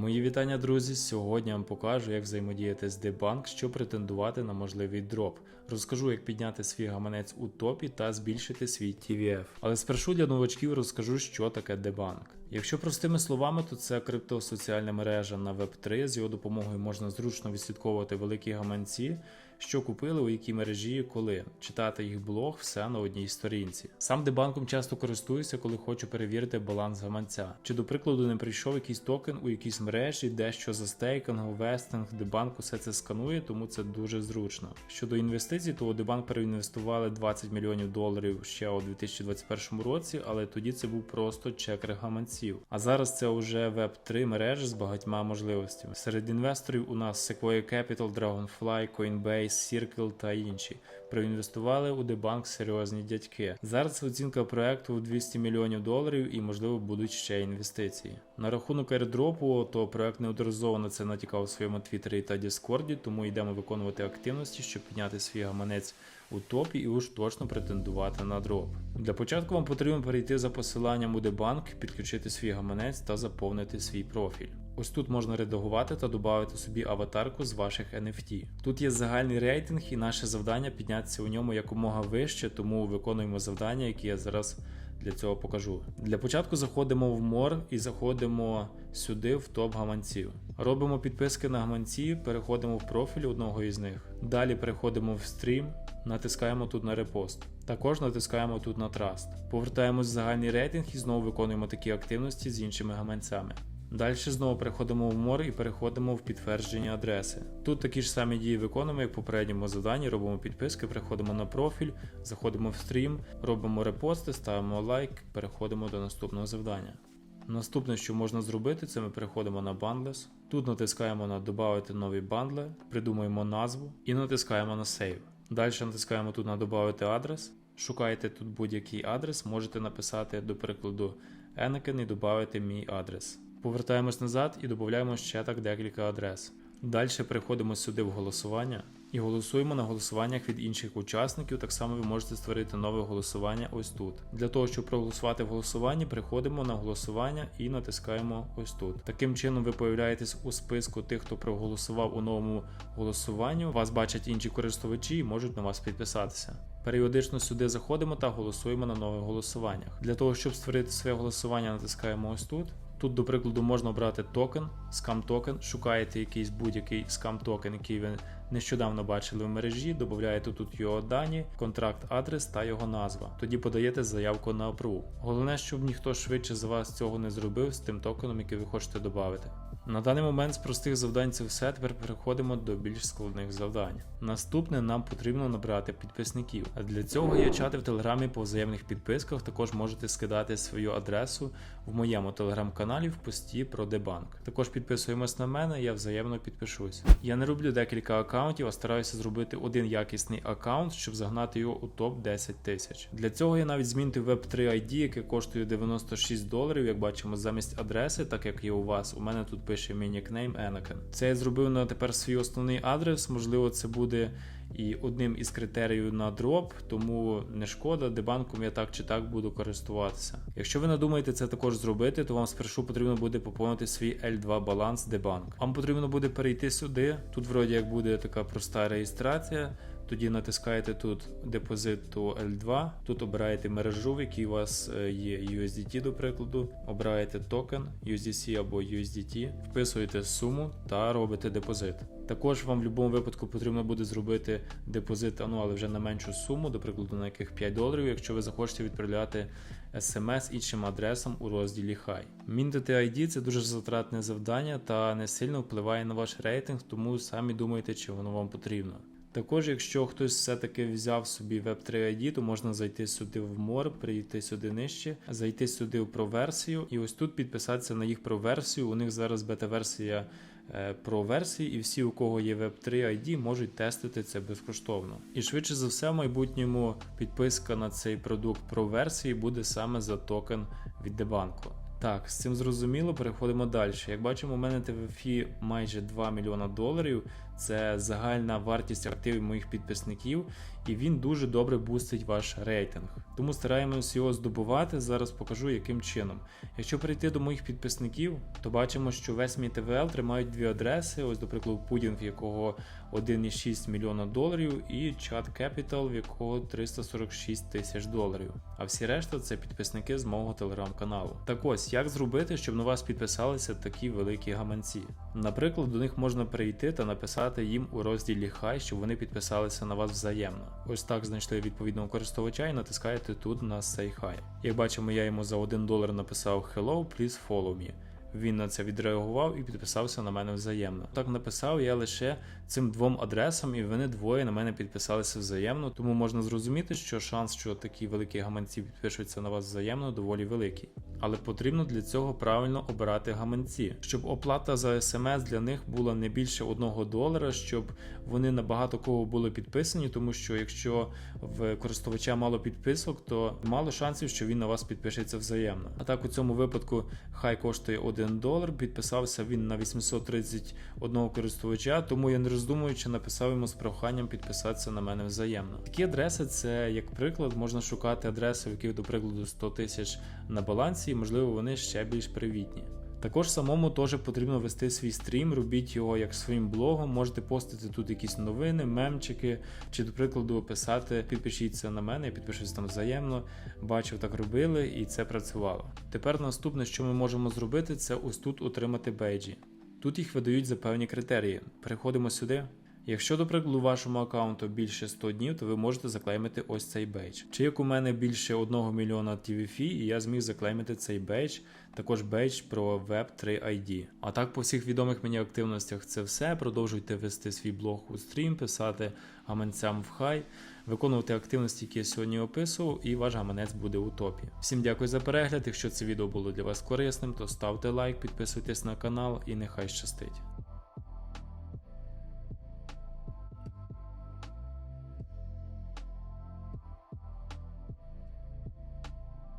Мої вітання, друзі. Сьогодні я вам покажу, як взаємодіяти з Дебанк, щоб претендувати на можливий дроп. Розкажу, як підняти свій гаманець у топі та збільшити свій TVF. Але спершу для новачків розкажу, що таке Дебанк. Якщо простими словами, то це криптосоціальна мережа на Web3. З його допомогою можна зручно відслідковувати великі гаманці, що купили, у якій мережі коли, читати їх блог, все на одній сторінці. Сам дебанком часто користуюся, коли хочу перевірити баланс гаманця. Чи до прикладу не прийшов якийсь токен у якійсь мережі, дещо за стейкинг, вестинг, дебанк усе це сканує, тому це дуже зручно. Щодо інвестицій, то дебанк переінвестували 20 мільйонів доларів ще у 2021 році, але тоді це був просто чекер гаманців. А зараз це вже Web3 мережа з багатьма можливостями. Серед інвесторів у нас Sequoia Capital, Dragonfly, Coinbase, Circle та інші. Проінвестували у дебанк серйозні дядьки. Зараз оцінка проекту у 200 мільйонів доларів і, можливо, будуть ще інвестиції. На рахунок airdropу, то проект неодноразово це натякав у своєму твіттері та Діскорді, тому йдемо виконувати активності, щоб підняти свій гаманець у топі і уж точно претендувати на дроп. Для початку вам потрібно перейти за посиланням у дебанк, підключити свій гаманець та заповнити свій профіль. Ось тут можна редагувати та додати собі аватарку з ваших NFT. Тут є загальний рейтинг, і наше завдання піднятися у ньому якомога вище, тому виконуємо завдання, які я зараз для цього покажу. Для початку заходимо в мор і заходимо сюди в топ гаманців. Робимо підписки на гаманці, переходимо в профіль одного із них. Далі переходимо в стрім, натискаємо тут на репост. Також натискаємо тут на траст. Повертаємось в загальний рейтинг і знову виконуємо такі активності з іншими гаманцями. Далі знову переходимо в мор і переходимо в підтвердження адреси. Тут такі ж самі дії виконуємо, як в попередньому заданні, робимо підписки, переходимо на профіль, заходимо в стрім, робимо репости, ставимо лайк, переходимо до наступного завдання. Наступне, що можна зробити, це ми переходимо на Bundles. Тут натискаємо на Добавити нові бандли, придумуємо назву і натискаємо на Save. Далі натискаємо тут на Добавити адрес. Шукаєте тут будь-який адрес, можете написати, до прикладу, Anakin і додати мій адрес. Повертаємось назад і додаємо ще так декілька адрес. Далі переходимо сюди в голосування і голосуємо на голосуваннях від інших учасників. Так само ви можете створити нове голосування ось тут. Для того, щоб проголосувати в голосуванні, переходимо на голосування і натискаємо ось тут. Таким чином, ви появляєтесь у списку тих, хто проголосував у новому голосуванні. Вас бачать інші користувачі і можуть на вас підписатися. Періодично сюди заходимо та голосуємо на нових голосуваннях. Для того, щоб створити своє голосування, натискаємо ось тут. Тут, до прикладу, можна обрати токен, скам токен, шукаєте якийсь будь-який скам токен, який ви нещодавно бачили в мережі, додаєте тут його дані, контракт, адрес та його назва. Тоді подаєте заявку на опру. Головне, щоб ніхто швидше за вас цього не зробив з тим токеном, який ви хочете додати. На даний момент з простих завдань це все. Тепер переходимо до більш складних завдань. Наступне нам потрібно набрати підписників. А для цього є чати в телеграмі по взаємних підписках. Також можете скидати свою адресу в моєму телеграм-каналі в пості про дебанк. Також підписуємось на мене, я взаємно підпишусь. Я не роблю декілька аккаунтів, а стараюся зробити один якісний аккаунт, щоб загнати його у топ 10 тисяч. Для цього я навіть змінив Web3 ID, яке коштує 96 доларів, як бачимо, замість адреси, так як є у вас. У мене тут пише мій нікнейм Енакен. Це я зробив на тепер свій основний адрес. Можливо, це буде і одним із критеріїв на дроп, тому не шкода, дебанком я так чи так буду користуватися. Якщо ви надумаєте це також зробити, то вам спершу потрібно буде поповнити свій L2 баланс дебанк. Вам потрібно буде перейти сюди. Тут вроді як буде така проста реєстрація. Тоді натискаєте тут депозит to L2, тут обираєте мережу, в якій у вас е, є USDT, до прикладу, обираєте токен USDC або USDT, вписуєте суму та робите депозит. Також вам в будь-якому випадку потрібно буде зробити депозит, ну але вже на меншу суму, до прикладу, на яких 5 доларів, якщо ви захочете відправляти смс іншим адресам у розділі Хай. Мінтити ID це дуже затратне завдання та не сильно впливає на ваш рейтинг, тому самі думайте, чи воно вам потрібно. Також, якщо хтось все-таки взяв собі Web3 ID, то можна зайти сюди в мор, прийти сюди нижче, зайти сюди в про-версію, і ось тут підписатися на їх про-версію. У них зараз бета-версія е, про-версії, і всі, у кого є Web3 ID, можуть тестити це безкоштовно. І швидше за все, в майбутньому підписка на цей продукт про-версії буде саме за токен від дебанку. Так, з цим зрозуміло, переходимо далі. Як бачимо, у мене ТВФІ майже 2 мільйона доларів. Це загальна вартість активів моїх підписників, і він дуже добре бустить ваш рейтинг. Тому стараємось його здобувати. Зараз покажу, яким чином. Якщо перейти до моїх підписників, то бачимо, що весь мій ТВЛ тримають дві адреси. Ось, до прикладу, пудінг, якого 1,6 мільйона доларів, і чат Capital, в якого 346 тисяч доларів. А всі решта це підписники з мого телеграм-каналу. Так ось, як зробити, щоб на вас підписалися такі великі гаманці? Наприклад, до них можна перейти та написати їм у розділі Хай, щоб вони підписалися на вас взаємно. Ось так знайшли відповідного користувача і натискаєте тут на Say Hi. Як бачимо, я йому за 1 долар написав Hello, please follow me. Він на це відреагував і підписався на мене взаємно. Так написав я лише цим двом адресам, і вони двоє на мене підписалися взаємно. Тому можна зрозуміти, що шанс, що такі великі гаманці підпишуться на вас взаємно, доволі великий. Але потрібно для цього правильно обирати гаманці, щоб оплата за смс для них була не більше 1 долара, щоб вони на багато кого були підписані, тому що якщо в користувача мало підписок, то мало шансів, що він на вас підпишеться взаємно. А так у цьому випадку хай коштує 1 долар, підписався він на 831 користувача, тому я не роздумуючи написав йому з проханням підписатися на мене взаємно. Такі адреси це як приклад, можна шукати адреси, в яких, до прикладу, 100 тисяч на балансі, і можливо вони ще більш привітні. Також самому теж потрібно вести свій стрім, робіть його як своїм блогом, можете постити тут якісь новини, мемчики, чи, до прикладу, писати, підпишіться на мене, я підпишусь там взаємно. Бачив, так робили, і це працювало. Тепер наступне, що ми можемо зробити, це ось тут отримати бейджі. Тут їх видають за певні критерії. Переходимо сюди. Якщо, до прикладу, вашому аккаунту більше 100 днів, то ви можете заклеймити ось цей бейдж. Чи як у мене більше 1 мільйона TVFI, і я зміг заклеймити цей бейдж, також бейдж про Web3 ID. А так по всіх відомих мені активностях це все. Продовжуйте вести свій блог у стрім, писати гаманцям в хай, виконувати активності, які я сьогодні описував, і ваш гаманець буде у топі. Всім дякую за перегляд. Якщо це відео було для вас корисним, то ставте лайк, підписуйтесь на канал і нехай щастить.